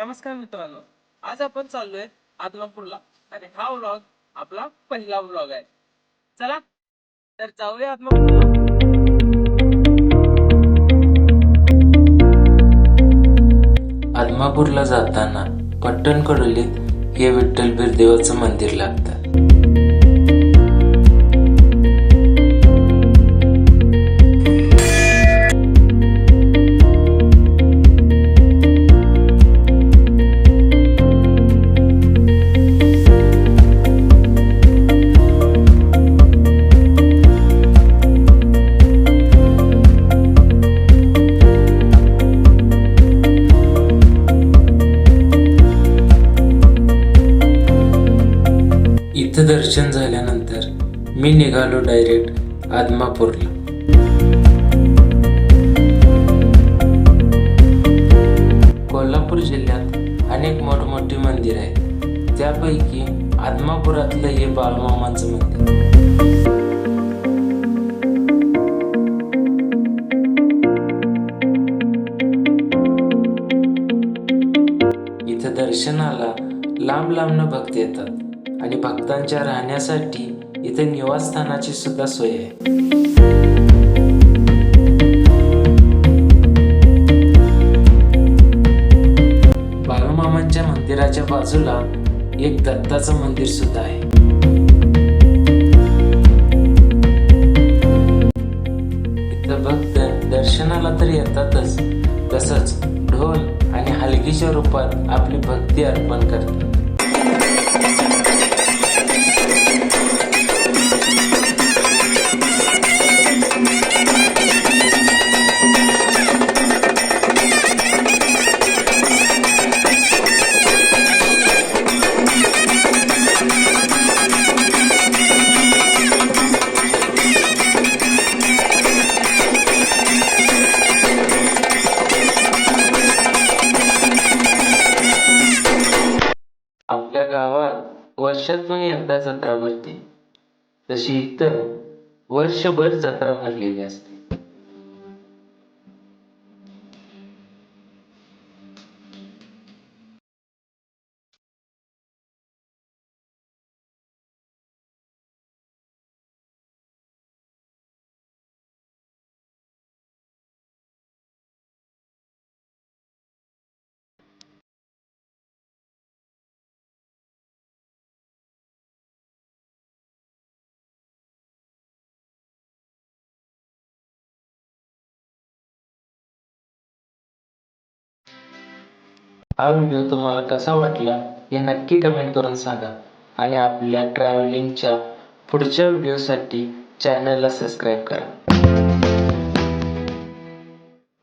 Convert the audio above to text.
नमस्कार मित्रांनो. आज आपण चाललोय आदमापूरला. आणि हा व्लॉग आपला पहिला व्लॉग आहे. चला तर जाऊया आदमापूरला. आदमापूरला जाताना पट्टण कडोलीत हे विठ्ठल बिरदेवाचं मंदिर लागतं. दर्शन झाल्यानंतर मी निघालो डायरेक्ट आदमापूरला कोल्हापूर जिल्ह्यात अनेक मोठमोठी मंदिर आहेत. त्यापैकी आदमापुरातलं हे बालमामाचं मंदिर. इथं दर्शनाला लांब लांबनं भक्त येतात. आणि भक्तांच्या राहण्यासाठी इथे निवासस्थानाची सुद्धा सोय आहे. बाळूमामांच्या मंदिराच्या बाजूला एक दत्ताचं मंदिर सुद्धा आहे. इथं भक्त दर्शनाला तर येतातच तसंच ढोल आणि हलगीच्या रूपात आपली भक्ती अर्पण करतात. आपल्या गावात वर्षातून एकदा जत्रा भरते. तशी इतर वर्षभर जत्रा भरलेली असते. हा व्हिडिओ तुम्हाला कसा वाटला हे नक्की कमेंट करून सांगा. आणि आपल्या ट्रॅव्हलिंगच्या पुढच्या व्हिडिओसाठी चॅनलला सबस्क्राईब करा.